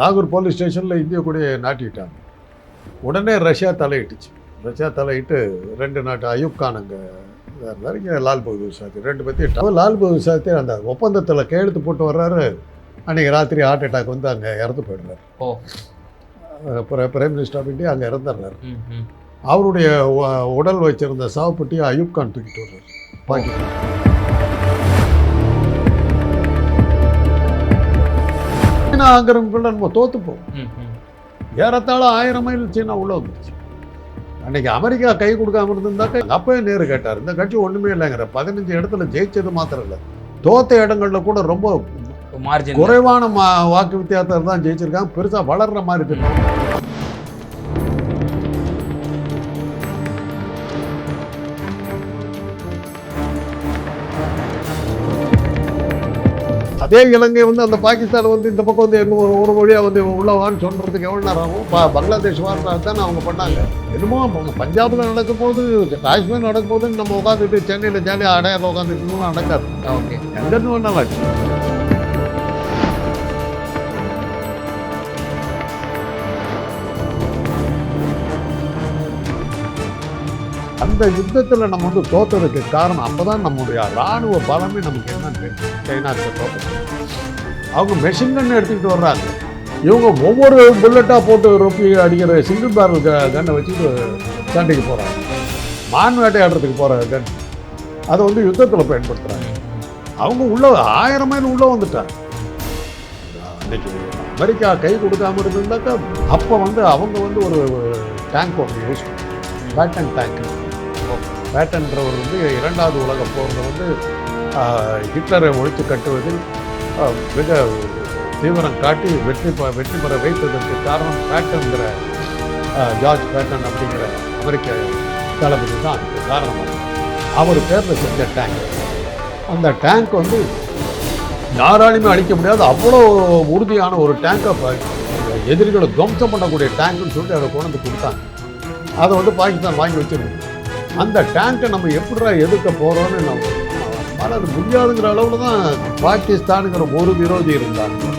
லாகூர் போலீஸ் ஸ்டேஷனில் இந்திய கொடியை நாட்டிட்டாங்க. உடனே ரஷ்யா தலையிட்டுச்சு. ரஷ்யா தலையிட்டு ரெண்டு நாட்டு அயூப் கான் அங்கே இருந்தார் இங்கே லால் பகதூர் சாஸ்திரி ரெண்டு பற்றி லால் பகதூர் சாஸ்திரி அந்த ஒப்பந்தத்தில் கையெழுத்து போட்டு வர்றாரு. அன்றைக்கி ராத்திரி ஹார்ட் அட்டாக் வந்து அங்கே இறந்து போயிடுறாரு. பிரைம் மினிஸ்டர் ஆஃப் இந்தியா அங்கே இறந்துடுறாரு. அவருடைய உடல் வச்சிருந்த சாவுப்பட்டியை அயூப் கான் தூக்கிட்டு வர்றாரு. பாகிஸ்தான் சீனா ஆங்கிரமிப்புல நம்ம தோத்துப்போம் ஏறத்தாழ ஆயிரம் மைல் சீனா உள்ள வந்துருச்சு அன்னைக்கு அமெரிக்கா கை கொடுக்காம இருந்திருந்தாக்க அப்பவே நேரு கேட்டார் இந்த கட்சி ஒண்ணுமே இல்லைங்கிற பதினஞ்சு இடத்துல ஜெயிச்சது மாத்திரம் இல்லை. தோத்த இடங்கள்ல கூட ரொம்ப குறைவான வாக்கு வித்தியாசத்தில் தான் ஜெயிச்சிருக்காங்க பெருசா வளர்ற மாதிரி அதே இலங்கை வந்து அந்த பாகிஸ்தான் வந்து இந்த பக்கம் வந்து எங்க ஒரு- ஒரு வழியா வந்து உள்ளவான்னு சொல்றதுக்கு எவ்வளவு நேரம் ஆகும்? ப- பங்களாதேஷ் வாரா தானே அவங்க பண்ணாங்க. என்னமோ பஞ்சாப்ல நடக்கும் போது காஷ்மீர் நடக்கும் போது நம்ம உட்காந்துட்டு சென்னையில ஜாலியாக அடையாளம் உட்காந்துட்டு நடக்காது. ஓகே. எங்கேருந்து வேணாலும் அந்த யுத்தத்தில் நம்ம வந்து தோத்ததுக்கு காரணம் அப்பதான் நம்முடைய ராணுவ பலமே நமக்கு என்னன்னு தெரியும்? சைனாக்கு தோத்தது. அவங்க மெஷின் கன் எடுத்துக்கிட்டு வர்றாங்க. இவங்க ஒவ்வொரு புல்லட்டாக போட்டு ரொப்பி அடிக்கிற சிங்கிள் பேரல் கன்னை வச்சுட்டு சண்டைக்கு போகிறாங்க மான் வேட்டையாடுறதுக்கு போகிற கன் அதை வந்து யுத்தத்தில் பயன்படுத்துகிறாங்க அவங்க உள்ள ஆயிரம் மைல் உள்ளே வந்துட்டாங்க. அன்னைக்கு அமெரிக்கா கை கொடுக்காம இருந்திருந்தாக்கா அப்போ வந்து அவங்க வந்து ஒரு டேங்க் ஒன்று யூஸ் பேட்டன் டேங்க் பேட்டன்றவர் வந்து இரண்டாவது உலக போரில் வந்து ஹிட்லரை ஒழித்து கட்டுவதில் மிக தீவிரம் காட்டி வெற்றி ப- வெற்றி பெற வைத்ததற்கு காரணம் பேட்டன்கிற ஜார்ஜ் பேட்டன் அப்படிங்கிற அமெரிக்க தளபதி தான் அதுக்கு காரணம். அவர் பேரில் செஞ்ச டேங்க் அந்த டேங்க் வந்து யாராலையுமே அழிக்க முடியாது. அவ்வளோ உறுதியான ஒரு டேங்கை எதிரிகளை துவம்சம் பண்ணக்கூடிய டேங்க்னு சொல்லிட்டு அதை கொண்டு வந்து கொடுத்தாங்க. அதை வந்து பாகிஸ்தான் வாங்கி வச்சிருக்கு அந்த டேங்கை நம்ம எப்படிடா எதிர்க்க போகிறோன்னு நம்ம ஆனால் அது முடியாதுங்கிற அளவில் தான் பாகிஸ்தானுங்கிற ஒரு விரோதி இருந்தாங்க.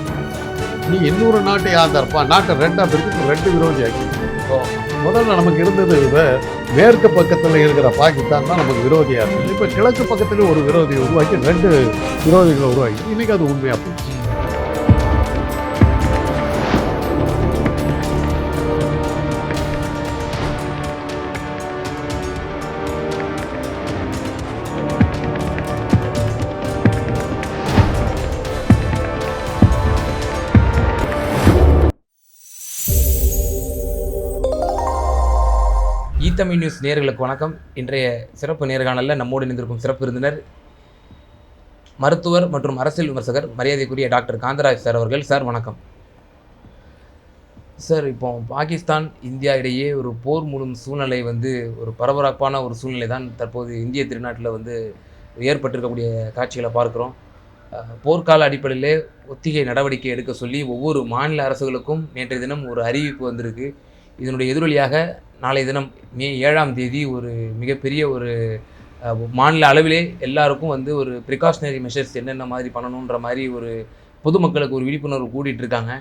நீ இன்னொரு நாட்டை ஆதரப்பா. நாட்டை ரெண்டாக பிரித்து ரெண்டு விரோதி ஆக்கி முதல்ல நமக்கு இருந்தது மேற்கு பக்கத்தில் இருக்கிற பாகிஸ்தான் தான் நமக்கு விரோதியாக இருந்தது. இப்போ கிழக்கு பக்கத்துலேயும் ஒரு விரோதியை உருவாக்கி ரெண்டு விரோதிகளை உருவாக்கி இன்றைக்கி அது உண்மையாக போச்சு. தமிழ் நியூஸ் நேயர்களுக்கு வணக்கம். இன்றைய சிறப்பு நேர்காணலில் நம்மோடு இணைந்திருக்கும் சிறப்பு விருந்தினர் மருத்துவர் மற்றும் அரசியல் விமர்சகர் மரியாதைக்குரிய டாக்டர் காந்தராஜ் சார் அவர்கள். சார் வணக்கம். சார் இப்போ பாகிஸ்தான் இந்தியா இடையே ஒரு போர் மூலம் சூழ்நிலை வந்து ஒரு பரபரப்பான ஒரு சூழ்நிலை தான் தற்போது இந்திய திருநாட்டில் வந்து ஏற்பட்டிருக்கக்கூடிய காட்சிகளை பார்க்குறோம். போர்க்கால அடிப்படையிலே ஒத்திகை நடவடிக்கை எடுக்க சொல்லி ஒவ்வொரு மாநில அரசுகளுக்கும் நேற்றைய தினம் ஒரு அறிவிப்பு வந்திருக்கு. இதனுடைய எதிரொலியாக நாளைய தினம் மே ஏழாம் தேதி ஒரு மிகப்பெரிய ஒரு மாநில அளவிலே எல்லாருக்கும் வந்து ஒரு ப்ரிகாஷனரி மெஷர்ஸ் என்னென்ன மாதிரி பண்ணணுன்ற மாதிரி ஒரு பொதுமக்களுக்கு ஒரு விழிப்புணர்வு கூட்டிகிட்டு இருக்காங்க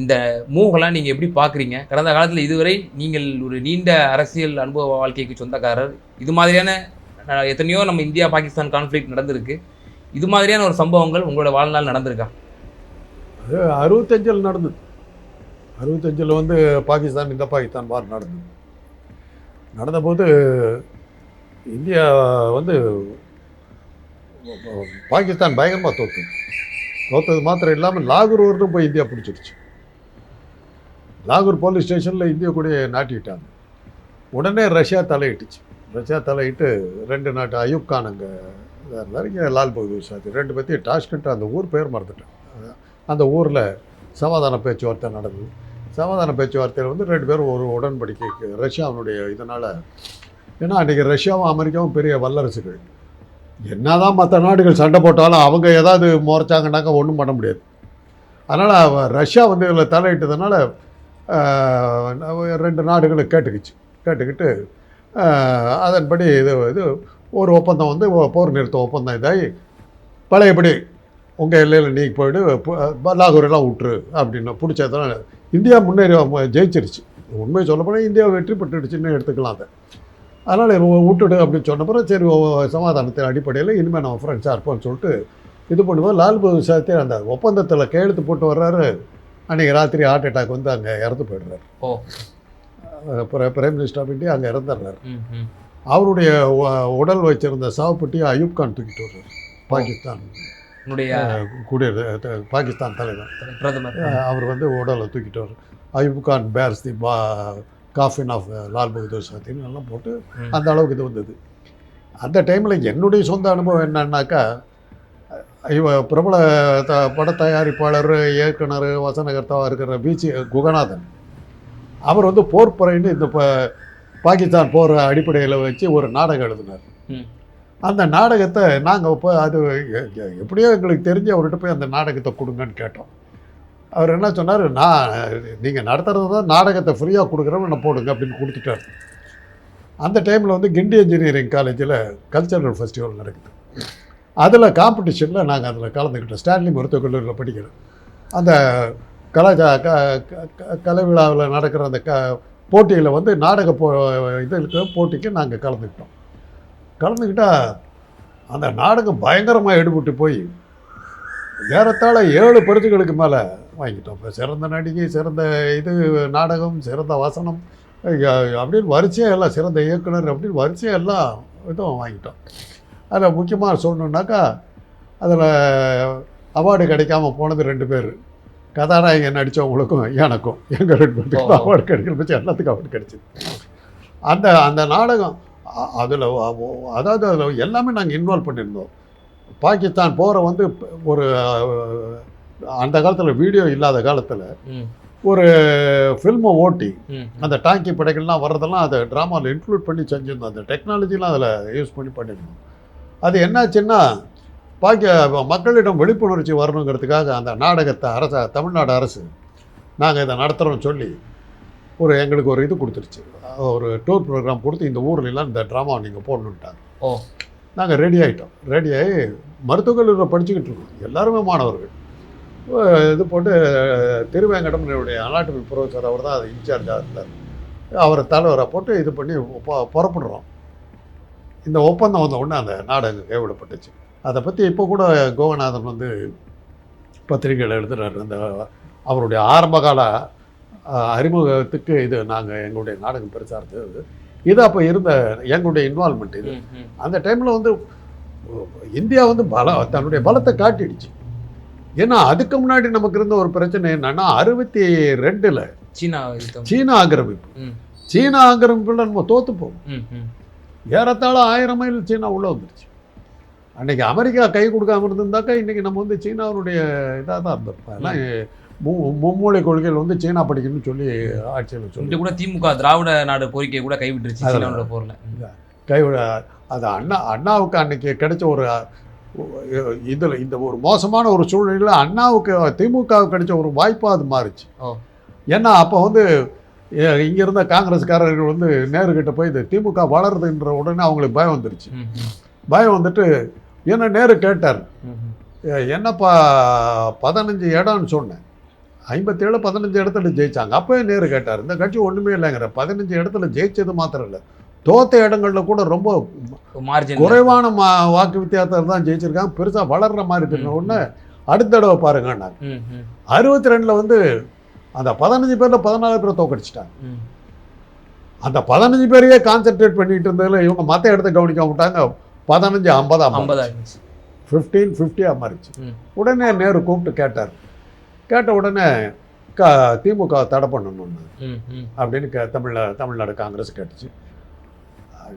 இந்த மூவெல்லாம் நீங்கள் எப்படி பார்க்குறீங்க கடந்த காலத்தில் இதுவரை நீங்கள் ஒரு நீண்ட அரசியல் அனுபவ வாழ்க்கைக்கு சொந்தக்காரர். இது மாதிரியான எத்தனையோ நம்ம இந்தியா பாகிஸ்தான் கான்ஃப்ளிக் நடந்திருக்கு. இது மாதிரியான ஒரு சம்பவங்கள் உங்களோட வாழ்நாள் நடந்திருக்கா? அது அறுபத்தஞ்சில் நடந்தது. அறுபத்தஞ்சில் வந்து பாகிஸ்தான் இந்த பாகிஸ்தான் வார் நடந்தது. நடந்தபோது இந்தியா வந்து பாகிஸ்தான் பயங்கரமாக தோற்று தோற்றது மாத்திரம் இல்லாமல் லாகூர் வரலும் போய் இந்தியா பிடிச்சிருச்சு. லாகூர் போலீஸ் ஸ்டேஷனில் இந்திய கொடியை நாட்டிட்டாங்க. உடனே ரஷ்யா தலையிட்டுச்சு. ரஷ்யா தலையிட்டு ரெண்டு நாட்டு அயூப் கான் அங்கே இருந்தார் இங்கே லால் பகதூர் சாஸ்திரி ரெண்டு பற்றி டாஷ்கண்ட் அந்த ஊர் பேர் மறந்துட்டேன். அந்த ஊரில் சமாதான பேச்சுவார்த்தை நடந்தது. சமாதான பேச்சுவார்த்தையில் வந்து ரெண்டு பேரும் ஒரு உடன்படிக்கைக்கு ரஷ்யாவினுடைய இதனால். ஏன்னா அன்றைக்கி ரஷ்யாவும் அமெரிக்காவும் பெரிய வல்லரசுகள். என்னதான் மற்ற நாடுகள் சண்டை போட்டாலும் அவங்க ஏதாவது முறைச்சாங்கன்னாக்கா ஒன்றும் பண்ண முடியாது. அதனால் ரஷ்யா வந்து இதில் தலையிட்டதுனால ரெண்டு நாடுகளை கேட்டுக்கிச்சு. கேட்டுக்கிட்டு அதன்படி இது இது ஒரு ஒப்பந்தம் வந்து போர் நிறுத்த ஒப்பந்தம் இதாகி பழையபடி உங்கள் எல்லையில் நீ போயிடு லாகூரெல்லாம் விட்டுரு அப்படின்னு பிடிச்சதெல்லாம் இந்தியா முன்னேறி ஜெயிச்சிருச்சு. உண்மையை சொல்லப்போனால் இந்தியா வெற்றி பெற்றுடுச்சுன்னு எடுத்துக்கலாம் அதை. அதனால் இவங்க விட்டுடு அப்படின்னு சொன்ன பிறகு சரி சமாதானத்தின் அடிப்படையில் இனிமேல் நம்ம ஃப்ரெண்ட்ஸாக இருப்போம்னு சொல்லிட்டு இது பண்ணுவோம் லால் பகதூர் சாஸ்திரி அந்த ஒப்பந்தத்தில் கையெழுத்து போட்டு வர்றாரு. அன்றைக்கி ராத்திரி ஹார்ட் அட்டாக் வந்து அங்கே இறந்து போயிடுறாரு. ஓ. பிரைம் மினிஸ்டர் ஆஃப் இந்தியா அங்கே இறந்துடுறாரு. அவருடைய உடல் வச்சிருந்த சாவுப்பட்டியை அயூப் கான் தூக்கிட்டு வர்றாரு. பாகிஸ்தான். அஹ், குடியரசு பாகிஸ்தான் தலைவர். பிரதமர். அவர் வந்து உடலை தூக்கிட்டு வர்றாரு அயூப் கான் பேர்ஸ் தி பா காஃபின் ஆஃப் லால் பகதூர் சாஸ்திரின்னு எல்லாம் போட்டு. அந்த அளவுக்கு இது வந்தது. அந்த டைமில் என்னுடைய சொந்த அனுபவம் என்னன்னாக்கா இவ பிரபல த பட தயாரிப்பாளர் இயக்குனர் வசனகர்த்தாவாக இருக்கிற பிசி குகநாதன். அவர் வந்து போர்ப்பறைன்னு இந்த ப பாகிஸ்தான் போர் அடிப்படையில் வச்சு ஒரு நாடகம் எழுதினார். அந்த நாடகத்தை நாங்கள் இப்போ அது எப்படியோ எங்களுக்கு தெரிஞ்சு அவர்கிட்ட போய் அந்த நாடகத்தை கொடுங்கன்னு கேட்டோம். அவர் என்ன சொன்னார் நான் நீங்கள் நடத்துறது தான் நாடகத்தை ஃப்ரீயாக கொடுக்குறவங்க போடுங்க அப்படின்னு கொடுத்துட்டார். அந்த டைமில் வந்து கிண்டி இன்ஜினியரிங் காலேஜில் கல்ச்சரல் ஃபெஸ்டிவல் நடக்குது. அதில் காம்படிஷனில் நாங்கள் அதில் கலந்துக்கிட்டோம். ஸ்டான்லி மருத்துவக் கல்லூரியில் படிக்கிறோம். அந்த கலாச்சா க க- க- கலை விழாவில் நடக்கிற அந்த க போட்டியில் வந்து நாடக போ இதுக்கு போட்டிக்கு நாங்கள் கலந்துக்கிட்டோம். கலந்துக்கிட்டா அந்த நாடகம் பயங்கரமாக எடுபட்டு போய் ஏறத்தாழ ஏழு பரிசுகளுக்கு மேலே வாங்கிட்டோம். இப்போ சிறந்த நடிகை சிறந்த இது நாடகம் சிறந்த வசனம் அப்படின்னு வரிசையாக எல்லாம் சிறந்த இயக்குனர் அப்படின்னு வரிசையாக எல்லாம் இதுவும் வாங்கிட்டோம். அதில் முக்கியமாக சொல்லணுன்னாக்கா அதில் அவார்டு கிடைக்காம போனது ரெண்டு பேர். கதாநாயகன் நடித்தவங்களுக்கும் எனக்கும். எங்கள் ரெண்டு பேருக்கும். அவார்டு கிடைக்கிற பட்சம் எல்லாத்துக்கும் அவார்டு கிடைச்சிது. அந்த அந்த நாடகம் அதில் அதாவது அதில் எல்லாமே நாங்கள் இன்வால்வ் பண்ணியிருந்தோம் பாகிஸ்தான் போகிற வந்து ஒரு அந்த காலத்தில் வீடியோ இல்லாத காலத்தில் ஒரு ஃபில்மை ஓட்டி அந்த டாங்கி படைகள்லாம் வர்றதெல்லாம் அதை ட்ராமாவில் இன்க்ளூட் பண்ணி செஞ்சுருந்தோம். அந்த டெக்னாலஜிலாம் அதில் யூஸ் பண்ணி பண்ணியிருந்தோம் அது என்னாச்சுன்னா பாக்கி மக்களிடம் விழிப்புணர்ச்சி வரணுங்கிறதுக்காக அந்த நாடகத்தை அரச தமிழ்நாடு அரசு நாங்கள் இதை நடத்துகிறோம்னு சொல்லி ஒரு எங்களுக்கு ஒரு இது கொடுத்துருச்சு. ஒரு டூர் ப்ரோக்ராம் கொடுத்து இந்த ஊர்ல எல்லாம் இந்த ட்ராமாவை நீங்கள் போடணுன்ட்டாங்க ஓ. நாங்கள் ரெடி ஆகிட்டோம் ரெடி ஆகி கல்லூரியில் படிச்சுக்கிட்டு இருக்கோம். எல்லாருமே மாணவர்கள். இது போட்டு திருவேங்கடம்னுடைய அனாட்டமி ப்ரொஃபஸர் அவர் தான் அது இன்சார்ஜாக இருந்தார். அவரை தலைவரை போட்டு இது பண்ணி புறப்படுறோம். இந்த ஒப்பந்தம் வந்த உடனே அந்த நாடகம் கைவிடப்பட்டுச்சு. அதை பற்றி இப்போ கூட கோவநாதன் வந்து பத்திரிகையில் எழுதுறாரு. அந்த அவருடைய ஆரம்பகால அறிமுகத்துக்கு இது நாங்கள் எங்களுடைய நாடகம் பெருசாக இருந்தது இது அப்போ இருந்த எங்களுடைய இன்வால்மெண்ட் இது. அந்த டைமில் வந்து இந்தியா வந்து பல தன்னுடைய பலத்தை காட்டிடுச்சு. ஏன்னா அதுக்கு முன்னாடி நமக்கு இருந்த ஒரு பிரச்சனை என்னன்னா அறுபத்தி ரெண்டில் சீனா சீனா ஆக்கிரமிப்பு. சீனா ஆக்கிரமிப்பில் நம்ம ம் ஏறத்தாழ ஆயிரம் மைல் சீனா உள்ளே வந்துருச்சு. அன்னைக்கு அமெரிக்கா கை கொடுக்காம இருந்திருந்தாக்கா இன்னைக்கு நம்ம வந்து சீனாவுடைய இதாக தான் இருந்திருப்போம். ஏன்னா மும்மொழி கொள்கையில் வந்து சீனா படிக்கணும்னு சொல்லி ஆட்சியில் சொல்லி கூட திமுக திராவிட நாடு கோரிக்கையை கூட கைவிட்டுருச்சு அதில். சீனாவோட போர்ல. கைவிட அது அண்ணா அண்ணாவுக்கு அன்னைக்கு கிடைச்ச ஒரு இதில் இந்த ஒரு மோசமான ஒரு சூழ்நிலையில் அண்ணாவுக்கு திமுகவுக்கு கிடைச்ச ஒரு வாய்ப்பாக அது மாறுச்சு. ஏன்னா அப்போ வந்து இங்க இருந்த காங்கிரஸ்காரர்கள் வந்து நேருக்கிட்ட போய் இது திமுக வளருதுன்ற உடனே அவங்களுக்கு பயம் வந்துருச்சு பயம் வந்துட்டு என்ன நேரு கேட்டார் ம் ம். "எ- என்னப்பா பதினஞ்சு இடம்னு சொன்னேன் ஐம்பத்தேழு பதினஞ்சு இடத்துல ஜெயிச்சாங்க. அப்போயே நேரு கேட்டார் இந்த கட்சி ஒன்றுமே இல்லைங்கிற பதினஞ்சு இடத்துல ஜெயிச்சது மாத்திரம் இல்லை. தோத்த இடங்கள்ல கூட ரொம்ப மார்ஜின் குறைவான மா வாக்கு வித்தியாசத்தில் தான் ஜெயிச்சிருக்காங்க. பெருசாக வளர்ற மாதிரி தெரிஞ்ச உடனே அடுத்த தடவை பாருங்கன்னாங்க. ம் அறுபத்தி ரெண்டில் வந்து அந்த பதினஞ்சு பேரில் பதினாலு பேரை தோக்கடிச்சிட்டாங்க. அந்த பதினஞ்சு பேரையே கான்சென்ட்ரேட் பண்ணிட்டு இருந்ததில் இவங்க மற்ற இடத்த கவனிக்க விட்டாங்க பதினஞ்சு ஐம்பதா ஐம்பது ஃபிஃப்டீன் ஃபிஃப்டியாக மாறிச்சு. உடனே நேரு கூப்பிட்டு கேட்டார். கேட்ட உடனே க திமுக தடை பண்ணணும்னு. அப்படின்னு கே தமிழ்நா தமிழ்நாடு காங்கிரஸ் கேட்டுச்சு.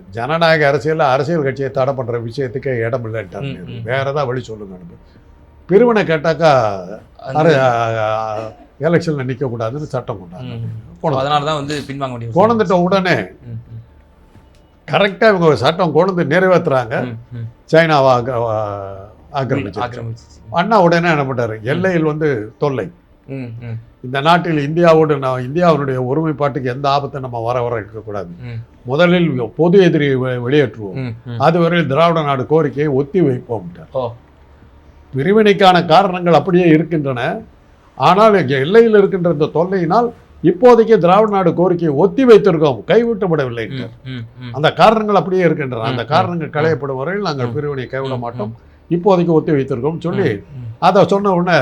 ஜனநாயக அரசியலில் அரசியல் கட்சியை தடை பண்ணுற விஷயத்துக்கு இடம். ம். வேற ஏதாவது வழி சொல்லுங்க பிரிவினை கேட்டாக்கா எலெக்ஷனில் நிற்கக்கூடாதுன்னு சட்டம் கொண்டாங்க அதனால தான் வந்து பின்வாங்க வேண்டிய கொண்டுட்ட உடனே கரெக்டாக இவங்க சட்டம் கொண்டு நிறைவேற்றுறாங்க ம் ம். சைனாவை ஆக்க- ஆ- ஆக்கிரமிச்சு அண்ணா உடனே என்ன பண்ணாரு எல்லையில் வந்து தொல்லை. இந்த நாட்டில் இந்தியாவோடு நான் இந்தியாவினுடைய ஒருமைப்பாட்டுக்கு எந்த ஆபத்தை நம்ம வர வர இருக்கக்கூடாது. முதலில் பொது எதிரியை வெளியேற்றுவோம். ம் ம். அதுவரை திராவிட நாடு கோரிக்கையை ஒத்தி வைப்போம்ட்டார் ஓ. பிரிவினைக்கான காரணங்கள் அப்படியே இருக்கின்றன. ஆனால் எல்லையில் இருக்கின்ற இந்த தொல்லையினால் இப்போதைக்கு திராவிட நாடு கோரிக்கையை ஒத்தி வைத்திருக்கோம். கைவிட்டப்படவில்லை. அந்த காரணங்கள் அப்படியே இருக்கின்றன. அந்த காரணங்கள் களையப்படும் வரையில் நாங்கள். பிரிவினை கைவிட மாட்டோம். இப்போதைக்கு ஒத்தி வைத்திருக்கோம் சொல்லி அதை சொன்ன உடனே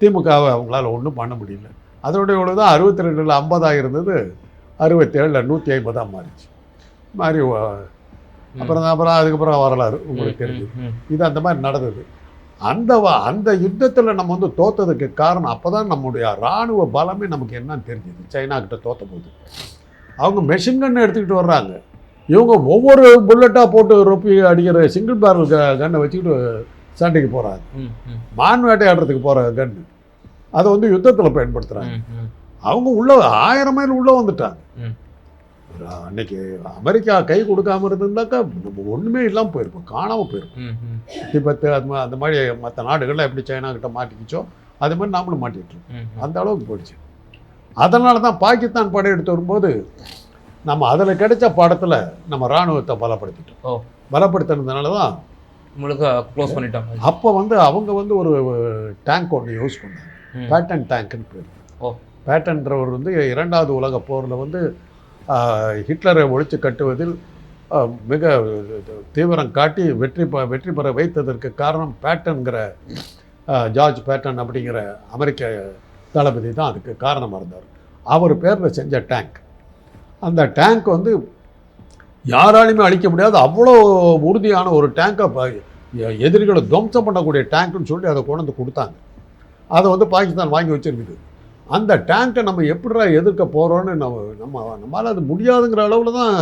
திமுகவை அவங்களால ஒன்றும் பண்ண முடியல. அதனுடைய இவ்வளோ தான் அறுபத்தி ரெண்டில் ஐம்பதாக இருந்தது அறுபத்தேழில் நூற்றி ஐம்பதாக மாறிச்சு. மாறி வ- ம். அப்புறம் அப்புறம் அதுக்கப்புறம் வரலாறு உங்களுக்கு தெரிஞ்சு. இது அந்த மாதிரி நடந்தது. அந்த அந்த யுத்தத்தில் நம்ம வந்து தோத்ததுக்கு காரணம் அப்போ தான் நம்முடைய இராணுவ பலமே நமக்கு என்னன்னு தெரிஞ்சுது. சைனா கிட்ட தோத்த போது. அவங்க மெஷின் கன் எடுத்துக்கிட்டு வர்றாங்க. இவங்க ஒவ்வொரு புல்லட்டாக போட்டு ரொப்பி அடிக்கிற சிங்கிள் பேரல் க கன்னை வச்சுக்கிட்டு சண்டைக்கு போகிறாங்க மான் வேட்டையாடுறதுக்கு போகிற கன் அதை வந்து யுத்தத்தில் பயன்படுத்துகிறாங்க. அவங்க உள்ள ஆயிரம் மைல் உள்ளே வந்துட்டாங்க. அன்னைக்கு அமெரிக்கா கை கொடுக்காம இருந்திருந்தாக்கா நம்ம ஒன்றுமே இல்லாமல் போயிருப்போம். காணாமல் போயிருப்போம் திபெத்து அது மா- அந்த மாதிரி மற்ற நாடுகள்லாம் எப்படி சைனா கிட்ட மாட்டிக்கிச்சோ அது மாதிரி நாமளும் மாட்டிக்கிட்டோம் ம், ம். அந்த அளவுக்கு போயிடுச்சு. அதனால தான் பாகிஸ்தான் படையெடுத்து வரும்போது நம்ம அதில் கிடைச்ச பாடத்தில் நம்ம இராணுவத்தை பலப்படுத்திட்டோம் ஓ. பலப்படுத்தினதுனால தான் முழுக்க க்ளோஸ் பண்ணிட்டோம் அப்போ வந்து அவங்க வந்து ஒரு டேங்க் ஒன்று யூஸ் பண்ணாங்க. பேட்டன் டேங்க்னு பேர் ஓ. பேட்டன்றவர் வந்து இரண்டாவது உலக போரில் வந்து ஹிட்லரை ஒழித்து கட்டுவதில் மிக தீவிரம் காட்டி வெற்றி வெற்றி பெற வைத்ததற்கு காரணம் பேட்டன்கிற ஜார்ஜ் பேட்டன் அப்படிங்கிற அமெரிக்க தளபதி தான் அதுக்கு காரணமாக இருந்தார் அவர் பேரில் செஞ்ச டேங்க் அந்த டேங்க் வந்து யாராலையுமே அழிக்க முடியாது. அவ்வளோ உறுதியான ஒரு டேங்கை எதிரிகளை துவம்சம் பண்ணக்கூடிய டேங்க்னு சொல்லி அதை கொண்டு வந்து கொடுத்தாங்க. அதை வந்து பாகிஸ்தான் வாங்கி வச்சிருக்குது. அந்த டேங்கை நம்ம எப்படிடா எதிர்க்க போகிறோன்னு நம்ம நம்ம நம்மளால் அது முடியாதுங்கிற அளவில் தான்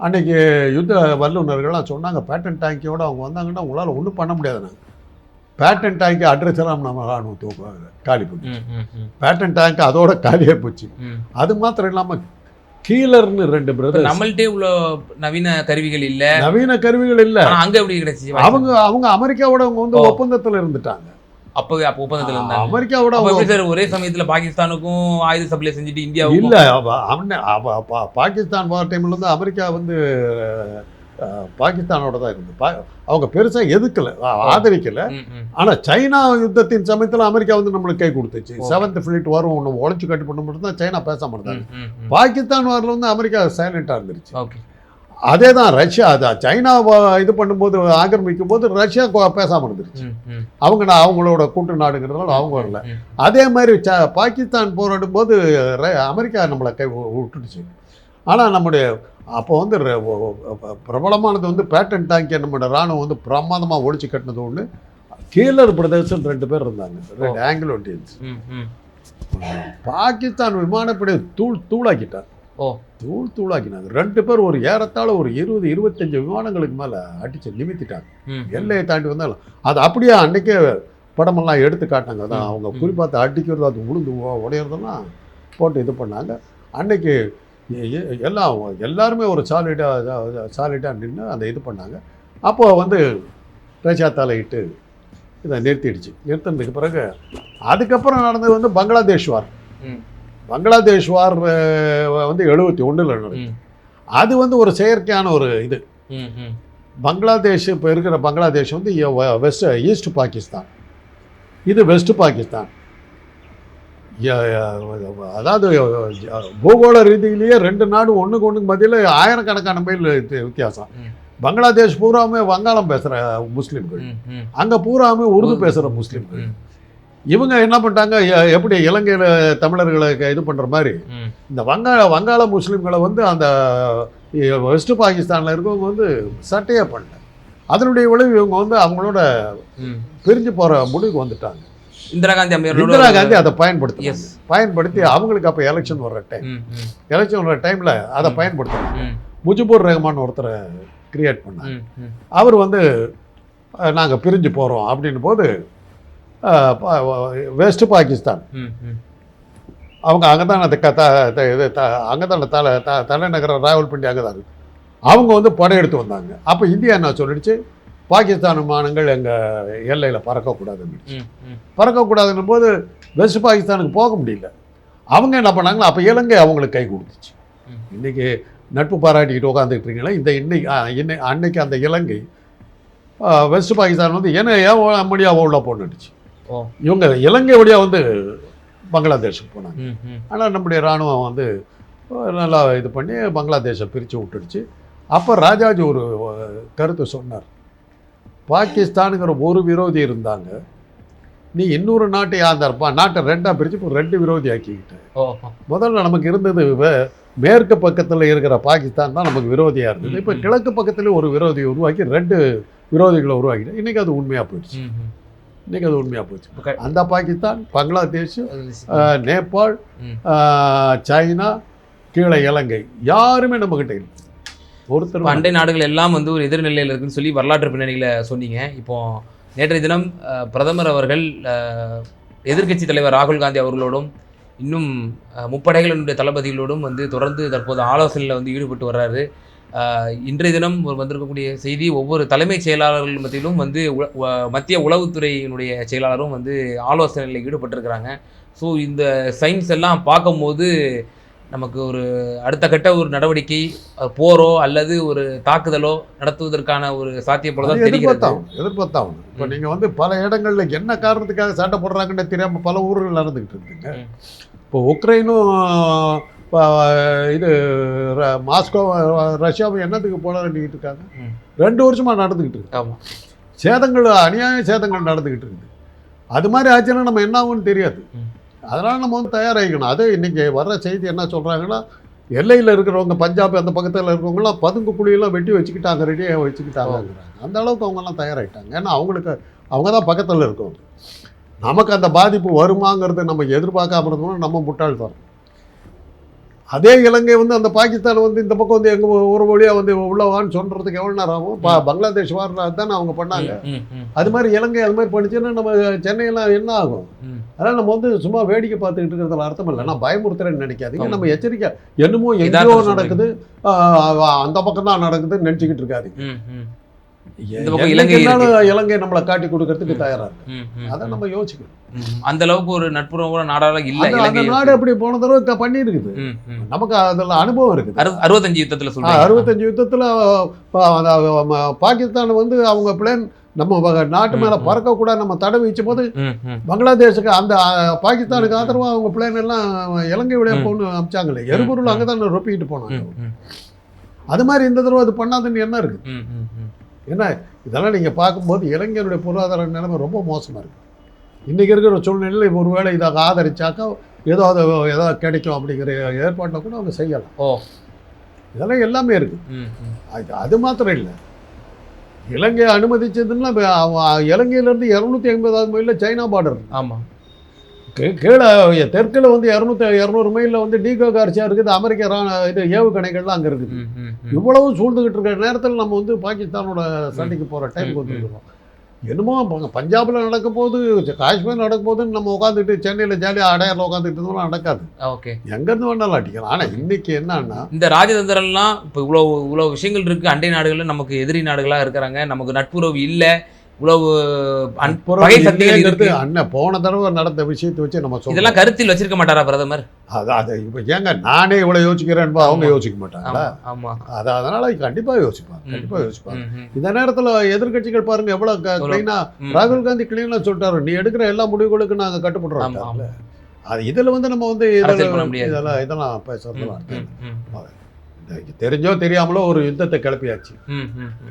அன்னைக்கு யுத்த வல்லுநர்கள்லாம் சொன்னாங்க. பேட்டன் டேங்கையோட அவங்க வந்தாங்கன்னா உங்களால் ஒன்றும் பண்ண முடியாதுண்ணா பேட்டன் டேங்கை அட்ரஸ் எல்லாம் நம்ம ராணுவத்தை காலி ம், பேட்டன் டேங்க் அதோட காலியாக போச்சு. அது மாத்திரம் இல்லாமல் கீலர்னு ரெண்டு பிரதர் நம்மள்ட்டே உள்ள நவீன கருவிகள் இல்ல. நவீன கருவிகள் இல்லை. ஆனா அங்க எப்படி கிடைச்சு அவங்க அவங்க அமெரிக்காவோட அவங்க வந்து. ஒப்பந்தத்தில் இருந்துட்டாங்க. அப்பவே அப்ப ஒப்பந்தத்துல இருந்தாங்க. அமெரிக்காவோட எப்படி சார் ஒரே சமயத்துல பாகிஸ்தானுக்கும் ஆயுத சப்ளை செஞ்சுட்டு இந்தியாவுக்கும்? இல்ல பாகிஸ்தான் போகிற டைம்ல இருந்து அமெரிக்கா வந்து பாகிஸ்தானோட தான் இருந்து பா- அவங்க பெருசா எதுக்கல ஆதரிக்கல. ம், ம். ஆனா சைனா யுத்தத்தின் சமயத்துல அமெரிக்கா வந்து நம்மளுக்கு கை கொடுத்துச்சு. செவன்த் ஃபிளீட் வரும் ஒன்று உழைச்சு கட்டு பண்ண மட்டும் தான் சைனா பேசாம இருந்தாங்க. ம், ம், ம். பாகிஸ்தான் வாரில் வந்து அமெரிக்கா சைலண்டா இருந்துருச்சு. அதே தான் ரஷ்யா அது சைனா இது பண்ணும்போது ஆக்கிரமிக்கும் போது ரஷ்யா கொ- பேசாம இருந்துருச்சு. அவங்க நான் அவங்களோட கூட்டு நாடுங்கிறதால அவங்க வரல. அதே மாதிரி பாகிஸ்தான் போராடும் போது அமெரிக்கா நம்மளை கை விட்டுடுச்சு ஆனால் நம்முடைய அப்போ வந்து பிரபலமானது வந்து பேட்டன் டேங்கை நம்மளோட ராணுவம் வந்து பிரமாதமாக ஒழிச்சு கட்டினது ஒன்று கீழர் பிரதேசம் ரெண்டு பேர் இருந்தாங்க. ரெண்டு ஆங்கிலோ இண்டியன்ஸ். பாகிஸ்தான் விமானப்படை தூள் தூளாக்கிட்டார் ஓ. தூள் தூளாக்கினாங்க. ரெண்டு பேர் ஒரு ஏறத்தாழ ஒரு இருபது இருபத்தஞ்சு விமானங்களுக்கு மேலே அடிச்சு நிமித்திட்டாங்க. எல்லையை தாண்டி வந்தாலும் அது அப்படியே அன்னைக்கே படமெல்லாம் எடுத்து காட்டினாங்க. அதான் அவங்க ம். குறிப்பாத்து அடிக்கிறது அது உளுந்து உடையறதெல்லாம் போட்டு இது பண்ணாங்க. அன்னைக்கு எல்லாம் எல்லாருமே ஒரு சாலிடாக சாலிடாக நின்று அந்த இது பண்ணாங்க. அப்போ வந்து ரஷ்யா தலையிட்டு இதை நிறுத்திடுச்சு. நிறுத்தினதுக்கு பிறகு அதுக்கப்புறம் நடந்தது வந்து பங்களாதேஷ் வார். பங்களாதேஷ் வார் வந்து எழுபத்தி ஒன்றில் நடந்தது. அது வந்து ஒரு செயற்கையான ஒரு இது. பங்களாதேஷ் இப்போ இருக்கிற பங்களாதேஷ் வந்து வெஸ்ட் ஈஸ்ட் பாகிஸ்தான். இது வெஸ்ட் பாகிஸ்தான். அதாவது பூகோள ரீதியிலேயே ரெண்டு நாடும் ஒன்றுக்கு ஒன்றுக்கு மத்தியில் ஆயிரக்கணக்கான மைல் வித்தி- வித்தியாசம். பங்களாதேஷ் பூராமே வங்காளம் பேசுகிற முஸ்லீம்கள். அங்கே பூராமே உருது. பேசுகிற முஸ்லீம்கள் இவங்க என்ன பண்ணிட்டாங்க எப்படி இலங்கையில் தமிழர்களை இது பண்ணுற மாதிரி. இந்த வங்காள வங்காள முஸ்லீம்களை வந்து அந்த வெஸ்ட் பாகிஸ்தானில் இருக்கவங்க வந்து சட்டையே பண்ணல அதனுடைய விளைவு இவங்க வந்து அவங்களோட. பிரிஞ்சு போகிற முடிவுக்கு வந்துட்டாங்க இந்திரா காந்தி அம்மையாரோட இந்திரா காந்தி அதை பயன்படுத்தி பயன்படுத்தி அவங்களுக்கு அப்போ எலெக்ஷன் வர்ற டைம் எலெக்ஷன் வர்ற டைமில் அதை ம். பயன்படுத்தினாங்க. ம், முஜிபுர் ரஹ்மான் ஒருத்தரை கிரியேட் ம். அவர் வந்து நாங்கள் பிரிஞ்சு போகிறோம் அப்படின்னும் போது வெஸ்ட் பாகிஸ்தான். அவங்க அங்கே தான் அந்த க இது அங்கே தான் தலை தலைநகரம் ராவல்பிண்டி அங்கே தான் அவங்க வந்து படையெடுத்து வந்தாங்க. அப்போ இந்தியா என்ன சொல்லிடுச்சு? பாகிஸ்தான் விமானங்கள் எங்கள் எல்லையில் பறக்கக்கூடாதுன்னு. பறக்கக்கூடாதுன்னும் போது வெஸ்ட் பாகிஸ்தானுக்கு போக முடியல. அவங்க என்ன பண்ணாங்கன்னா அப்போ இலங்கை அவங்களுக்கு கை கொடுத்துச்சு. ஆஹ், வெஸ்ட் பாகிஸ்தான் வந்து என்ன ஏன் வழியாக உள்ள போட்டுடுச்சு. இவங்க இலங்கை வழியாக வந்து பங்களாதேஷுக்கு போனாங்க. ஆனால் நம்முடைய இராணுவம் வந்து நல்லா இது பண்ணி பங்களாதேஷை பிரித்து விட்டுடுச்சு. அப்போ ராஜாஜி ஒரு கருத்து சொன்னார். பாகிஸ்தானுங்கிற ஒரு விரோதி இருந்தாங்க. நீ இன்னொரு நாட்டை அந்த பா- நாட்டை ரெண்டாக பிரித்து இப்போ ரெண்டு விரோதி ஆக்கிக்கிட்ட ஓ முதல்ல நமக்கு இருந்தது மேற்கு பக்கத்தில் இருக்கிற பாகிஸ்தான் தான் நமக்கு விரோதியாக இருந்தது. இப்போ. கிழக்கு பக்கத்துலேயும் ஒரு விரோதியை உருவாக்கி ரெண்டு விரோதிகளை உருவாக்கிட்டு இன்றைக்கி அது உண்மையாக போயிடுச்சு. இன்றைக்கி அது உண்மையாக போச்சு. அந்த பாகிஸ்தான் பங்களாதேஷ் நேபாள் சைனா கீழே இலங்கை. யாருமே நம்மக்கிட்ட இல்லை. ஒருத்தர் அண்டை நாடுகள் எல்லாம் வந்து ஒரு எதிர்நிலையில் இருக்குன்னு சொல்லி வரலாற்று பின்னணிகளை சொன்னீங்க. இப்போ நேற்றைய தினம் பிரதமர் அவர்கள் எதிர்க்கட்சி தலைவர் ராகுல் காந்தி அவர்களோடும் இன்னும் முப்படைகளினுடைய தளபதிகளோடும் வந்து தொடர்ந்து தற்போது ஆலோசனையில் வந்து ஈடுபட்டு வர்றாரு. இன்றைய தினம் ஒரு வந்திருக்கக்கூடிய செய்தி ஒவ்வொரு தலைமைச் செயலாளர்கள் மத்தியிலும் வந்து உ- மத்திய உளவுத்துறையினுடைய செயலாளரும் வந்து ஆலோசனையில் ஈடுபட்டிருக்கிறாங்க. ஸோ இந்த சயின்ஸ் எல்லாம் பார்க்கும்போது நமக்கு ஒரு அடுத்த கட்ட ஒரு நடவடிக்கை போரோ அல்லது ஒரு தாக்குதலோ நடத்துவதற்கான ஒரு சாத்தியப்போல தான் தெரிகிறது எதிர்பார்த்தாவும் எதிர்பார்த்தாவும் இப்போ. நீங்கள் வந்து பல இடங்கள்ல என்ன காரணத்துக்காக சண்டை போடுறாங்கன்னு தெரியாம பல ஊர்கள் நடந்துக்கிட்டு இருக்குங்க. இப்போ உக்ரைனும் இது மாஸ்கோ ரஷ்யாவும் என்னத்துக்கு போராடிக்கிட்டு இருக்காங்க. ரெண்டு வருஷமா நடந்துக்கிட்டு இருக்கு ஆமாம் சேதங்கள் அநியாய சேதங்கள் நடந்துக்கிட்டு இருக்குது அது மாதிரி ஆச்சுன்னா நம்ம என்ன ஆகும்னு தெரியாது. அதனால் நம்ம வந்து தயாராகிக்கணும். அது இன்னைக்கு வர்ற செய்தி என்ன சொல்கிறாங்கன்னா எல்லையில் இருக்கிறவங்க பஞ்சாப் அந்த பக்கத்தில் இருக்கிறவங்களாம் பதுங்கு குழியெல்லாம் வெட்டி வச்சுக்கிட்டாங்க ரெடியாக வச்சுக்கிட்டாங்கங்கிறாங்க. அந்த அளவுக்கு அவங்கெல்லாம் தயாராகிட்டாங்க. ஏன்னா அவங்களுக்கு அவங்க தான் பக்கத்தில் இருக்கவங்க. நமக்கு அந்த பாதிப்பு வருமாங்கிறத நம்ம எதிர்பார்க்காம இருந்தோம்னா நம்ம முட்டாள்தான் அதே இலங்கை வந்து அந்த பாகிஸ்தான் வந்து இந்த பக்கம் வந்து எங்கள் ஒரு வழியாக வந்து உள்ளவான்னு சொல்கிறதுக்கு எவ்வளோ நேரம் ஆகும்? பா பங்களாதேஷ் வாரில் தானே அவங்க பண்ணாங்க. அது மாதிரி இலங்கை அது மாதிரி பண்ணிச்சுன்னா நம்ம சென்னையெல்லாம் என்ன ஆகும். அதனால் நம்ம வந்து சும்மா வேடிக்கை பார்த்துக்கிட்டு இருக்கிறதுல அர்த்தம் இல்லை. நான் பயமுறுத்துறேன்னு நினைக்காதீங்க. நம்ம எச்சரிக்கை. என்னமோ எங்கேயோ நடக்குது. அந்த பக்கம் தான் நடக்குதுன்னு நினச்சிக்கிட்டு ம். இந்த பக்கம் இலங்கை இருக்கு. இலங்கை நம்மளை காட்டி கொடுக்கறதுக்கு தயாரா இருக்கு அதை. நம்ம யோசிக்கணும். அந்த அளவுக்கு ஒரு நட்புறவு நாடால இல்ல இலங்கை நாடு அப்படி போன தடவை ம், ம். நமக்கு அதில் அனுபவம் இருக்குது அறு- அறுபத்தஞ்சு யுத்தத்துல ஆ, சொல்றீங்க அறுபத்தஞ்சு யுத்தத்தில் பாகிஸ்தான் வந்து அவங்க பிளேன் நம்ம நாட்டு மேலே ம். பறக்கக்கூடாது நம்ம தடை வீச்சும் போது. பங்களாதேஷுக்கு அந்த பாகிஸ்தானுக்கு ஆதரவாக அவங்க பிளேன் எல்லாம் இலங்கை ம். போகணும் அமிச்சாங்களே எரிபொருள் ம். அங்கே தான் ரொப்பிக்கிட்டு போனாங்க. அது மாதிரி இந்த தடவை அது பண்ணாதுன்னு என்ன இருக்குது ம். ஏன்னா இதெல்லாம் நீங்கள் பார்க்கும்போது இளைஞருடைய பொருளாதார நிலைமை ரொம்ப மோசமாக இருக்குது இன்றைக்கி இருக்கிற சூழ்நிலையில் ஒருவேளை இதை ஆதரிச்சாக்கா ஏதோ அது ஏதோ கிடைக்கும் அப்படிங்கிற ஏற்பாட்டில் கூட அவங்க செய்யலாம். ஓ. இதெல்லாம் எல்லாமே இருக்குது. அது அது மாத்திரம் இல்லை. இலங்கை அனுமதிச்சதுன்னா இலங்கையிலேருந்து இரநூத்தி ஐம்பதாவது மைலில் சைனா பார்டர் ஆமா. கீழே தெற்கில் வந்து இரநூத்தி இரநூறு மைலில் வந்து டீகோ கார்ச்சியாக இருக்குது அமெரிக்க ராண இது ஏவுகணைகள்லாம் அங்கே இருக்குது. இவ்வளவு சூழ்ந்துகிட்டு இருக்கிற நேரத்தில் நம்ம வந்து பாகிஸ்தானோட சண்டைக்கு போகிற டைமுக்கு ம், வந்துருக்கோம் என்னமோ பஞ்சாப்ல நடக்க போகுது காஷ்மீர் நடக்க போகுதுன்னு நம்ம உட்காந்துட்டு சென்னையில் ஜாலியாக அடையாரில் உட்காந்துட்டு இருந்தோம்னா நடக்காது. ஓகே. எங்கேருந்து வேணாலும் அடிக்கலாம். ஆனால் இன்னைக்கு என்னன்னா இந்த ராஜதந்திரம்லாம் இப்போ இவ்வளோ இவ்வளோ விஷயங்கள் இருக்கு. அண்டை நாடுகள்ல நமக்கு எதிரி நாடுகளா இருக்கிறாங்க. நமக்கு நட்புறவு இல்ல. சக்திகள் இல்லைங்கிறது இருக்கு அண்ணன் போன தடவை நடந்த விஷயத்தை வச்சு நம்ம இதெல்லாம் கருத்தில் வச்சிருக்க மாட்டாரா பிரதமர் அது அது இப்போ ஏங்க நானே இவ்வளோ யோசிக்கிறேன்பா அவங்க. யோசிக்க மாட்டாங்களா ஆமா ஆமா அது அதனால கண்டிப்பாக யோசிப்பாங்க கண்டிப்பாக யோசிப்பாங்க. இந்த நேரத்தில் எதிர்க்கட்சிகள் பாருங்க எவ்வளோ எவ்வளவு? க்ளீனா ம். ராகுல் காந்தி க்ளீனாக சொல்லிட்டாரு நீ எடுக்கிற எல்லா முடிவுகளுக்கும் நாங்கள் கட்டுப்படுறோம். அது இதில் வந்து நம்ம வந்து இதெல்லாம். இதெல்லாம் பேசுறதுலாம் தெரிஞ்சோ தெரியாமலோ ஒரு யுத்தத்தை கிளப்பியாச்சு.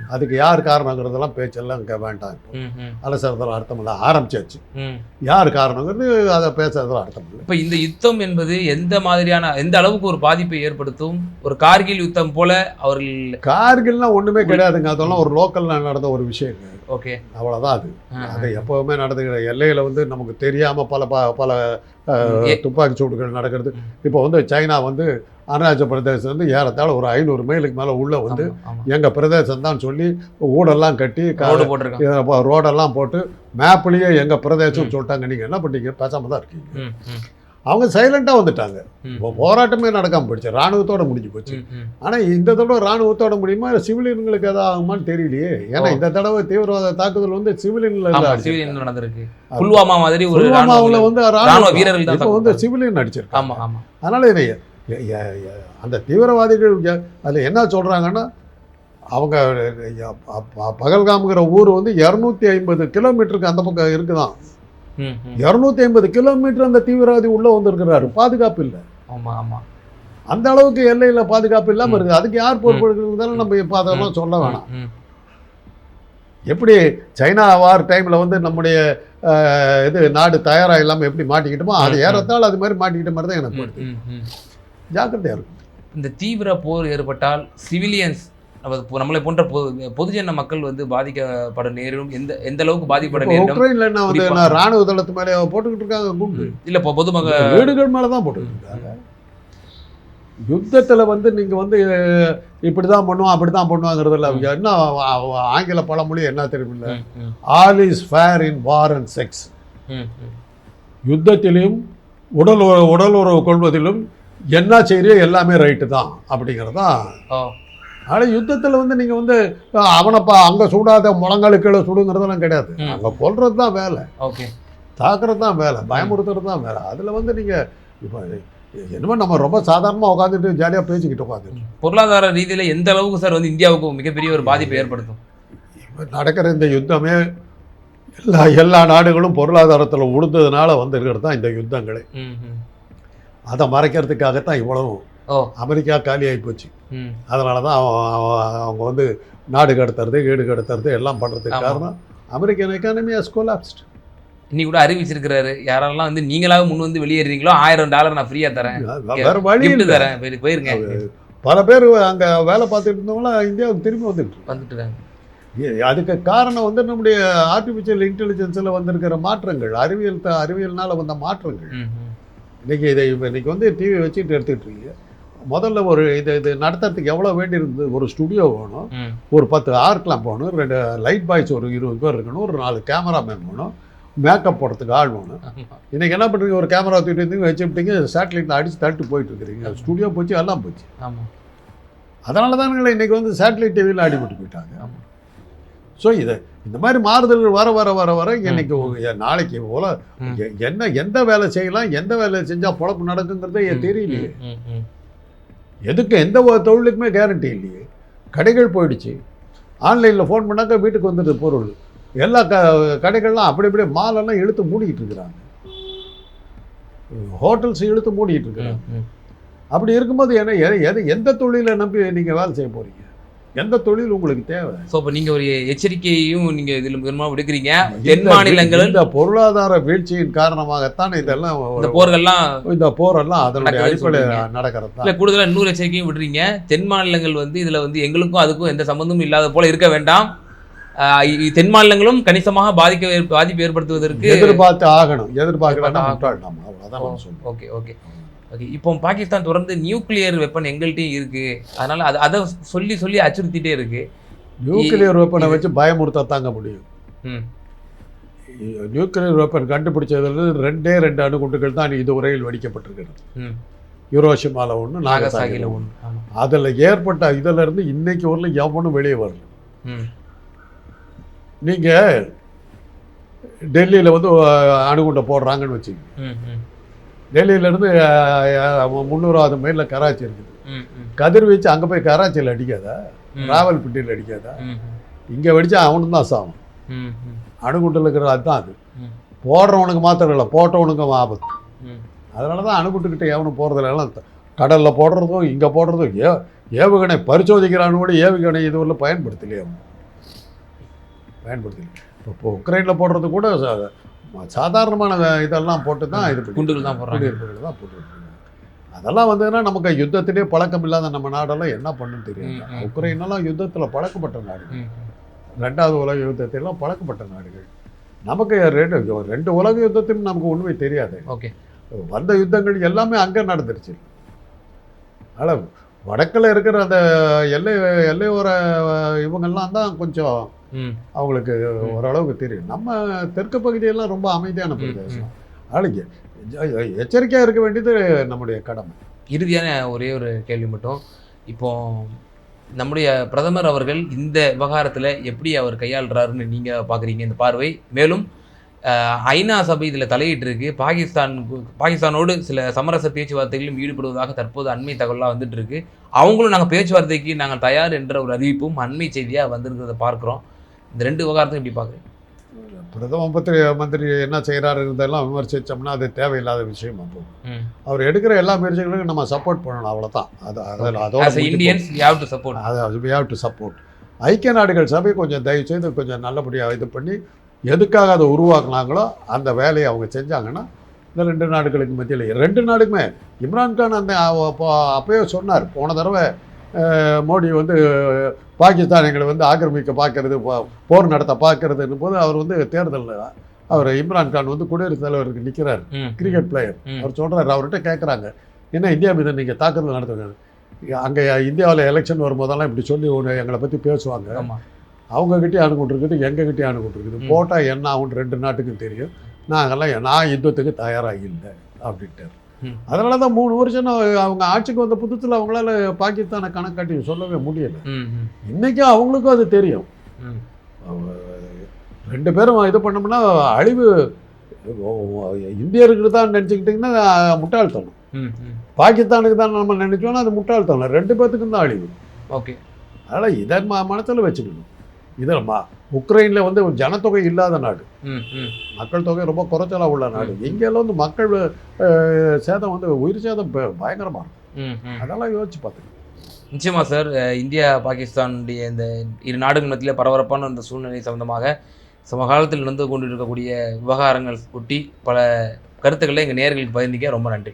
அதுக்கு யார் காரணங்கிறதெல்லாம் பேச்செல்லாம் இங்கே வேண்டாம். இப்போ ம், ம், அலசறதுல அர்த்தம் இல்லை. ஆரம்பிச்சாச்சு. யார் காரணங்கிறது அதை பேசுறதுல அர்த்தம் இல்லை. இப்ப இந்த யுத்தம் என்பது எந்த மாதிரியான எந்த அளவுக்கு ஒரு பாதிப்பை ஏற்படுத்தும்? ஒரு கார்கில் யுத்தம் போல அவர்கள் கார்கில்லாம் ஒன்றுமே கிடையாதுங்க. அதெல்லாம் ஒரு லோக்கலில் நடந்த ஒரு விஷயம். ஓகே. அவ்வளோதான் அது. அது எப்போவுமே நடந்துக்கிற எல்லையில் வந்து நமக்கு தெரியாமல் பல ப பல துப்பாக்கி சூடுகள் நடக்கிறது. இப்போ வந்து சைனா வந்து அருணாச்சல பிரதேசம் வந்து ஏறத்தாழ ஒரு ஐநூறு மைலுக்கு மேலே உள்ள வந்து எங்கள் பிரதேசம் தான் சொல்லி ஊடெல்லாம் கட்டி ரோடெல்லாம் போட்டு மேப்லேயே எங்கள் பிரதேசம். சொல்லிட்டாங்க. நீங்கள் என்ன பண்ணீங்க? பேசாமல் தான் இருக்கீங்க. அவங்க சைலண்டாக வந்துட்டாங்க. இப்போ போராட்டமே நடக்காமல் போயிடுச்சு. ராணுவத்தோட முடிஞ்சு போச்சு. ஆனால் இந்த தடவை ராணுவத்தோட முடியுமா? சிவிலியன்களுக்கு எதாவது ஆகுமான்னு தெரியலையே. ஏன்னா. இந்த தடவை தீவிரவாத தாக்குதல் வந்து சிவிலியன்ல நடந்திருக்கு. புல்வாமா மாதிரி ஒரு புல்வாமாவுல வந்து ராணுவ வீரர்கள் இப்போ வந்து. சிவிலியன் அடிச்சிருக்காங்க ஆமா ஆமா. அதனால இதை அந்த தீவிரவாதிகள் அதுல என்ன சொல்றாங்கன்னா அவங்க பகல்காம்ங்கிற ஊர் வந்து இரநூத்தி ஐம்பது கிலோமீட்டருக்கு அந்த பக்கம் இருக்குதான். இரநூத்தி ஐம்பது கிலோமீட்டர் அந்த தீவிரவாதி உள்ள வந்திருக்கிறாரு. பாதுகாப்பு இல்லை. ஆமா ஆமா. அந்த அளவுக்கு எல்லையில பாதுகாப்பு இல்லாம இருக்குது. அதுக்கு யார் பொறுப்பெடுக்கிறதால நம்ம இப்போ அதெல்லாம் சொல்ல வேணாம். எப்படி சைனா வார் டைம்ல வந்து நம்முடைய இது நாடு தயாரா இல்லாம எப்படி மாட்டிக்கிட்டோமோ அது. ஏறத்தாழ அது மாதிரி மாட்டிக்கிட்ட மாதிரி தான் எனக்கு ம், படுது ம், ம். ஜாக்கிரதையா இருக்கும். இந்த தீவிர போர் ஏற்பட்டால் சிவிலியன்ஸ் நம்மளை போன்ற பொது பொதுஜன மக்கள் வந்து பாதிக்கப்பட நேரிடும். எந்த எந்த அளவுக்கு பாதிக்கப்பட நேரிடும்? ராணுவ தளத்து மேலே போட்டுக்கிட்டு இருக்காங்க குண்டு. இல்ல இப்போ பொதுமக்கள் வீடுகள் மேல தான் போட்டுக்கிட்டு இருக்காங்க. யுத்தத்துல வந்து நீங்க வந்து இப்படிதான் பண்ணுவோம் அப்படிதான் பண்ணுவாங்கிறதுல ம். என்ன ஆங்கில பழமொழி என்ன தெரியுமில்ல? All is fair in war and sex. யுத்தத்திலும் உடல் உடல் உறவு கொள்வதிலும் என்ன செய்யறியோ எல்லாமே ரைட்டு தான் அப்படிங்கிறது தான் ஓ. ஆனால் யுத்தத்தில் வந்து நீங்கள் வந்து அவனைப்பா அங்கே சுடாத முழங்காலுக்கு கீழே சுடுங்கிறதெல்லாம் கிடையாது. அங்கே கொல்றது தான் வேலை. ஓகே. தாக்குறது தான் வேலை. பயமுறுத்துறது தான் வேலை. அதில் வந்து நீங்கள் இப்போ என்னமோ நம்ம ரொம்ப சாதாரணமாக உட்காந்துட்டு ஜாலியாக பேசிக்கிட்டு உட்காந்து பொருளாதார ரீதியில எந்த அளவுக்கு சார் வந்து இந்தியாவுக்கு மிகப்பெரிய ஒரு பாதிப்பை ஏற்படுத்தும்? இப்போ நடக்கிற இந்த யுத்தமே எல்லா எல்லா நாடுகளும் பொருளாதாரத்தில் உழுந்ததுனால வந்திருக்கிறது தான் இந்த யுத்தங்களே. அதை மறைக்கிறதுக்காகத்தான் இவ்வளவு ஓ. அமெரிக்கா காலியாகி போச்சு. ம் அதனால தான் அவங்க வந்து நாடு கடத்துறது வீடு கடத்துறது எல்லாம் பண்ணுறதுக்கு. காரணம் அமெரிக்கன் எக்கானமி ஹஸ் கொலாப்ஸ்ட் இன்னைக்கு கூட அறிவிச்சிருக்கிறாரு. யாரெல்லாம் வந்து நீங்களாக முன் வந்து வெளியேறீங்களோ ஆயிரம் டாலர் நான் ஃப்ரீயா தரேன். வேற வழி தரேன். போய்- போயிருங்க. பல பேர் அங்கே வேலை பார்த்துட்டு இருந்தவங்களாம் இந்தியாவுக்கு திரும்பி வந்துட்டு இருக்காங்க. வந்துட்டு இருக்காங்க ஏ- அதுக்கு காரணம் வந்து நம்முடைய ஆர்டிஃபிஷியல் இன்டெலிஜென்ஸில் வந்திருக்கிற மாற்றங்கள் அறிவியல் அறிவியல்னால வந்த மாற்றங்கள். இன்னைக்கு இதை இன்னைக்கு வந்து டிவி வச்சுட்டு எடுத்துக்கிட்டு இருக்கீங்க. முதல்ல ஒரு இது இது நடத்துறதுக்கு எவ்வளோ வேண்டியிருந்தது ஒரு ஸ்டுடியோ வேணும். ஒரு பத்து ஆர்க்லாம் போகணும் ரெண்டு லைட் பாய்ஸ் ஒரு இருபது பேர் இருக்கணும். ஒரு நாலு கேமராமேன் வேணும். மேக்கப் போடுறதுக்கு ஆள் வேணும். ஆமா. இன்னைக்கு என்ன பண்ணுறீங்க ஒரு கேமரா தூக்கிட்டு வந்து வச்சுக்கிட்டீங்க சேட்டலைட்டில் அடித்து தட்டு போயிட்டு இருக்கிறீங்க. ஸ்டுடியோ போச்சு எல்லாம் போச்சு. ஆமா. அதனால தானுங்களே இன்னைக்கு வந்து சேட்டலைட் டிவியில் அடிபட்டு போயிட்டாங்க. ஸோ இது இந்த மாதிரி மாறுதல்கள் வர வர வர வர இன்னைக்கு நாளைக்கு போல என்ன எந்த வேலை செய்யலாம்? எந்த வேலை செஞ்சால் பொழப்பு நடக்குங்கிறதே தெரியலையே. எதுக்கு எந்த ஒரு தொழிலுக்குமே கேரண்டி இல்லையே. கடைகள் போயிடுச்சு. ஆன்லைனில் ஃபோன் பண்ணாக்கா வீட்டுக்கு வந்துடுது பொருள். எல்லா க கடைகள்லாம் அப்படி அப்படியே மாலெல்லாம் இழுத்து மூடிக்கிட்டு இருக்கிறாங்க. ஹோட்டல்ஸ் இழுத்து மூடிக்கிட்டு இருக்கிறாங்க. அப்படி இருக்கும்போது என்ன எது- எந்த தொழிலை நம்பி நீங்கள் வேலை செய்ய போகிறீங்க எந்த தொழில் உங்களுக்கு தேவை? சோ அப்ப நீங்க ஒரு எச்சரிக்கையையும் நீங்க இதுல பெருமா விடுக்கிறீங்க. தென் மாநிலங்களில் இந்த பொருளாதார வீழ்ச்சியின் காரணமாகத்தான் இதெல்லாம் இந்த போர்கள்லாம் இந்த போரெல்லாம் அதனுடைய அடிப்படையில். நடக்கிறது? இல்ல தான் கூடுதலா இன்னொரு எச்சரிக்கையும் விடுறீங்க. தென் மாநிலங்கள் வந்து இதுல வந்து எங்களுக்கும் அதுக்கும் எந்த சம்பந்தமும் இல்லாத போல இருக்க வேண்டாம். தென் மாநிலங்களும் கணிசமாக பாதிக்க பாதிப்பு ஏற்படுத்துவதற்கு எதிர்பார்த்து ஆகணும். எதிர்பார்க்கலாம் அவ்வளோதான் ஓகே ஓகே. ஓகே இப்போ பாகிஸ்தான் தொடர்ந்து நியூக்ளியர் வெப்பன் எங்கள்கிட்டயும் இருக்கு. அதனால அதை அதை சொல்லி சொல்லி அச்சுறுத்திட்டே இருக்கு. நியூக்ளியர் வெப்பனை வச்சு பயமுறுத்த தாங்க முடியும். நியூக்ளியர் வெப்பன் கண்டுபிடிச்சதுல ரெண்டே ரெண்டு அணுகுண்டுகள் தான் இதுவரையில் வெடிக்கப்பட்டிருக்கிறது. ம். ஹிரோஷிமால ஒன்று நாகசாகில ஒன்று அதில் ஏற்பட்ட இதுல இருந்து இன்னைக்கு வரலும் எவனும் வெளியே வரல. ம். நீங்க டெல்லியில வந்து அணுகுண்டை போடுறாங்கன்னு வச்சுக்கோங்க. டெல்லியிலேருந்து முந்நூறாவது மைலில் கராச்சி இருக்குது. கதிர்வீச்சு அங்கே போய் கராச்சியில் அடிக்காதா? ம். ராவல்பிண்டியில் அடிக்காதா? இங்கே வெடிச்சா அவனும் தான் சாவும். அணுகுண்டில் இருக்கிற அதுதான் அது. போடுறவனுக்கு மாத்திரம் இல்லை போட்டவனுக்கும் ஆபத்து. அதனால தான் அணுகுண்டுக்கிட்ட எவனும் போகிறதில்ல எல்லாம் கடலில் போடுறதும் இங்கே போடுறதும் ஏ ஏவுகணை பரிசோதிக்கிறான்னு கூட ஏவுகணை இதுவரை பயன்படுத்தலையே அவன். பயன்படுத்தல. இப்போ உக்ரைனில் போடுறது கூட சாதாரணமான இதெல்லாம் போட்டு தான் இது குண்டுகள் தான் போடுறாங்க. குடியிருப்புகள் தான் போட்டு அதெல்லாம் வந்ததுன்னா நமக்கு யுத்தத்திலே பழக்கம் இல்லாத நம்ம நாடெல்லாம் என்ன பண்ணுன்னு தெரியாது. ம், ம், ம். உக்ரைனெல்லாம் யுத்தத்தில் பழக்கப்பட்ட நாடுகள். ரெண்டாவது உலக யுத்தத்திலாம் பழக்கப்பட்ட நாடுகள். நமக்கு ரெண்டு ரெண்டு உலக யுத்தத்திலும் நமக்கு உண்மை தெரியாது. ஓகே. வந்த யுத்தங்கள் எல்லாமே அங்கே நடந்துருச்சு. அதனால் வடக்கில் இருக்கிற அந்த எல்லை எல்லையோர இவங்கெல்லாம் தான் கொஞ்சம் அவங்களுக்கு ஓரளவுக்கு தெரியும். நம்ம தெற்கு பகுதியெல்லாம் ரொம்ப அமைதியான பிரதேசம். அதனால் எச்சரிக்கையாக இருக்க வேண்டியது நம்முடைய கடமை. இறுதியான ஒரே ஒரு கேள்வி மட்டும். இப்போ நம்முடைய பிரதமர் அவர்கள் இந்த விவகாரத்தில் எப்படி அவர் கையாளுறாருன்னு நீங்கள் பார்க்குறீங்க இந்த பார்வை. மேலும் ஐநா சபை இதில் தலையிட்டு இருக்கு பாகிஸ்தான் பாகிஸ்தானோடு சில சமரச பேச்சுவார்த்தைகளிலும் ஈடுபடுவதாக தற்போது அண்மை தகவலாக வந்துட்டு இருக்கு அவங்களும் நாங்கள் பேச்சுவார்த்தைக்கு நாங்கள் தயார் என்ற ஒரு அறிவிப்பும் அண்மை செய்தியாக வந்திருக்கிறத பார்க்குறோம். இந்த ரெண்டு விவகாரத்தையும் எப்படி பார்க்குறீங்க? பிரதம மந்திரி மந்திரி என்ன செய்கிறாருன்றதெல்லாம் விமர்சித்தோம்னா அது தேவையில்லாத விஷயமா போகும் ம். அவர் எடுக்கிற எல்லா முயற்சிகளுக்கும் நம்ம சப்போர்ட் பண்ணணும் அவ்வளோதான் அது அதில் அதோட இந்தியன்ஸ் ஹேவ் டு சப்போர்ட் அது வி ஹாவ் டு சப்போர்ட் ஐக்கிய நாடுகள் சபை கொஞ்சம் தயவு செய்து கொஞ்சம் நல்லபடியாக இது பண்ணி எதுக்காக அதை உருவாக்குனாங்களோ அந்த வேலையை அவங்க செஞ்சாங்கன்னா இந்த ரெண்டு நாடுகளுக்கு மத்தியில் ரெண்டு நாடுக்குமே. இம்ரான்கான் அந்த அப்போ அப்பயே சொன்னார் போன தடவை மோடி வந்து பாகிஸ்தான் எங்களை வந்து ஆக்கிரமிக்க பார்க்கறது போர் நடத்த பார்க்கறதுன்னு போது அவர் வந்து தேர்தலில் அவர் இம்ரான்கான் வந்து குடியரசுத் தலைவருக்கு நிற்கிறார் கிரிக்கெட் பிளேயர். அவர் சொல்கிறாரு அவர்கிட்ட கேட்குறாங்க என்ன இந்தியா மீது நீங்கள் தாக்குதல் நடத்துங்க அங்கே இந்தியாவில் எலெக்ஷன் வரும்போதெல்லாம் இப்படி சொல்லி ஒன்று எங்களை பற்றி பேசுவாங்க. அணுகுண்டிருக்குது எங்ககிட்டயே அணுகுண்டிருக்குது. ம். போட்டால் என்ன ஆகும்னு ரெண்டு நாட்டுக்கும் தெரியும். நாங்கெல்லாம் நான் யுத்தத்துக்கு தயாராக இல்லை அப்படின்ட்டு. அதனால தான் மூணு வருஷம் அவங்க ஆட்சிக்கு வந்த புதுசில் அவங்களால பாகிஸ்தானை கணக்காட்டி சொல்லவே முடியல. ம் ம். இன்றைக்கும் அவங்களுக்கும் அது தெரியும். ரெண்டு பேரும் இது பண்ணோம்னா அழிவு இந்தியருக்கு தான் நினச்சிக்கிட்டிங்கன்னா முட்டாள்தனம். பாகிஸ்தானுக்கு தான் நம்ம நினைச்சோம்னா அது முட்டாள்தனம். ரெண்டு பேத்துக்கும் தான் அழிவு. ஓகே. அதனால் இதை ம மனசில் வச்சுக்கணும். இதில் ம உக்ரைனில் வந்து ஜனத்தொகை இல்லாத நாடு. ம் ம். மக்கள் தொகை ரொம்ப குறைச்சலாக உள்ள நாடு. இங்கெல்லாம் வந்து மக்கள் சேதம் வந்து உயிர் சேதம் ப- பயங்கரமா இருக்கும் அதெல்லாம் யோசிச்சு பார்த்துக்கணும் நிச்சயமா சார். இந்தியா பாகிஸ்தானுடைய இந்த இரு நாடுகள் மத்தியில் பரபரப்பான இந்த சூழ்நிலை சம்பந்தமாக சமகாலத்தில் நடந்து கொண்டு இருக்கக்கூடிய விவகாரங்கள் ஒட்டி பல கருத்துக்களை எங்கள் நேயர்களுக்கு பகிர்ந்திக்க ரொம்ப நன்றி.